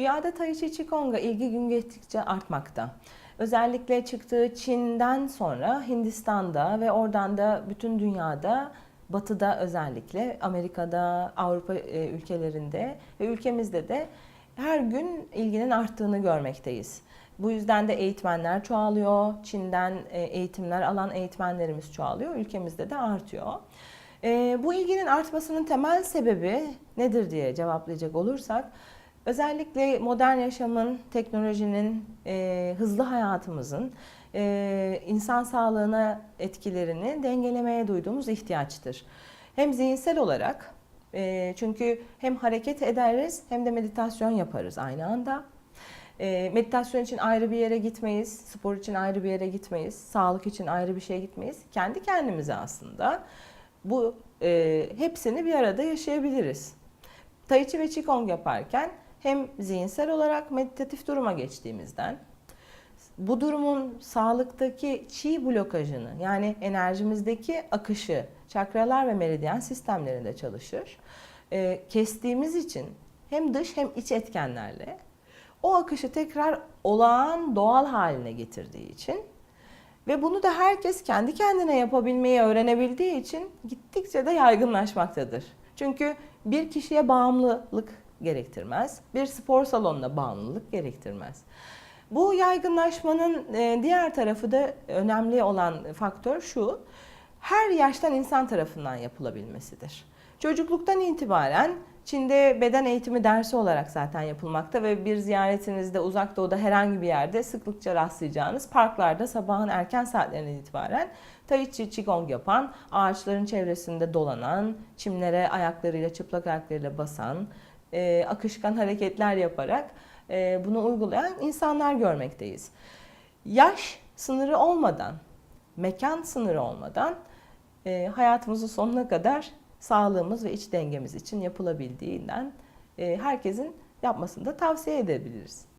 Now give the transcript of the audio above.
Dünyada Tai Chi Qigong'a ilgi gün geçtikçe artmakta. Özellikle çıktığı Çin'den sonra Hindistan'da ve oradan da bütün dünyada Batı'da özellikle Amerika'da, Avrupa e, ülkelerinde ve ülkemizde de her gün ilginin arttığını görmekteyiz. Bu yüzden de eğitmenler çoğalıyor. Çin'den e, eğitimler alan eğitmenlerimiz çoğalıyor. Ülkemizde de artıyor. E, Bu ilginin artmasının temel sebebi nedir diye cevaplayacak olursak özellikle modern yaşamın, teknolojinin, e, hızlı hayatımızın e, insan sağlığına etkilerini dengelemeye duyduğumuz ihtiyaçtır. Hem zihinsel olarak e, çünkü hem hareket ederiz hem de meditasyon yaparız aynı anda. E, meditasyon için ayrı bir yere gitmeyiz, spor için ayrı bir yere gitmeyiz, sağlık için ayrı bir şeye gitmeyiz. Kendi kendimize aslında bu e, hepsini bir arada yaşayabiliriz. Tai Chi ve Qigong yaparken hem zihinsel olarak meditatif duruma geçtiğimizden bu durumun sağlıktaki çi blokajını yani enerjimizdeki akışı çakralar ve meridyen sistemlerinde çalışır. E, kestiğimiz için hem dış hem iç etkenlerle o akışı tekrar olağan doğal haline getirdiği için ve bunu da herkes kendi kendine yapabilmeyi öğrenebildiği için gittikçe de yaygınlaşmaktadır. Çünkü bir kişiye bağımlılık gerektirmez, bir spor salonuna bağımlılık gerektirmez. Bu yaygınlaşmanın e, diğer tarafı da önemli olan faktör şu, her yaştan insan tarafından yapılabilmesidir. Çocukluktan itibaren Çin'de beden eğitimi dersi olarak zaten yapılmakta ve bir ziyaretinizde uzak doğuda herhangi bir yerde sıklıkça rastlayacağınız parklarda sabahın erken saatlerinden itibaren Tai Chi Qigong yapan, ağaçların çevresinde dolanan, çimlere ayaklarıyla çıplak ayaklarıyla basan, e, akışkan hareketler yaparak e, bunu uygulayan insanlar görmekteyiz. Yaş sınırı olmadan, mekan sınırı olmadan e, hayatımızın sonuna kadar sağlığımız ve iç dengemiz için yapılabildiğinden e, herkesin yapmasını da tavsiye edebiliriz.